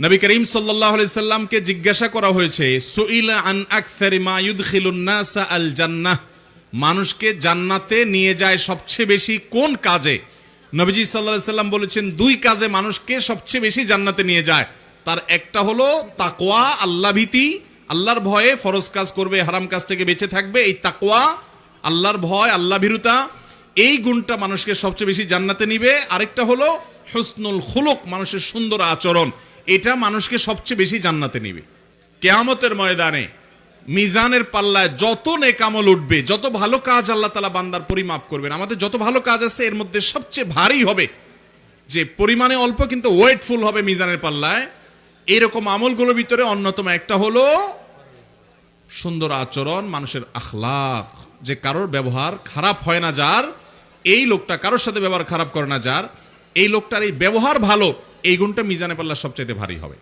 নবী করিম আলাইহি সাল্লামকে জিজ্ঞাসা করা হয়েছে আন আল জান্নাহ? মানুষকে জান্নাতে নিয়ে যায় সবচেয়ে বেশি কোন কাজে? নবীজি আলাইহি সাল্লাম বলেছেন, দুই কাজে মানুষকে সবচেয়ে বেশি জান্নাতে নিয়ে যায়। তার একটা হলো তাকওয়া, আল্লাহ ভীতি, আল্লাহর ভয়ে ফরজ কাজ করবে, হারাম কাজ থেকে বেঁচে থাকবে, এই তাকওয়া, আল্লাহর ভয়, আল্লাহ ভীরুতা, এই গুণটা মানুষকে সবচেয়ে বেশি জান্নাতে নিবে। আরেকটা হলো হুসনুল খুলুক, মানুষের সুন্দর আচরণ, এটা মানুষকে সবচেয়ে বেশি জান্নাতে নিবে। কেয়ামতের ময়দানে মিজানের পাল্লায় যত নেকামল উঠবে, যত ভালো কাজ আল্লাহ তালা বান্দার পরিমাপ করবেন, আমাদের যত ভালো কাজ আছে, এর মধ্যে সবচেয়ে ভারী হবে যে পরিমাণে অল্প কিন্তু ওয়েটফুল হবে মিজানের পাল্লায়। এরকম আমলগুলোর ভিতরে অন্যতম একটা হলো সুন্দর আচরণ, মানুষের আখলাক যে কারোর ব্যবহার খারাপ হয় না যার, এই লোকটা কারোর সাথে ব্যবহার খারাপ করে না যার। এই লোকটার এই ব্যবহার ভালো এই গুণটা মিজানে পাল্লা সবচাইতে ভারী হবে।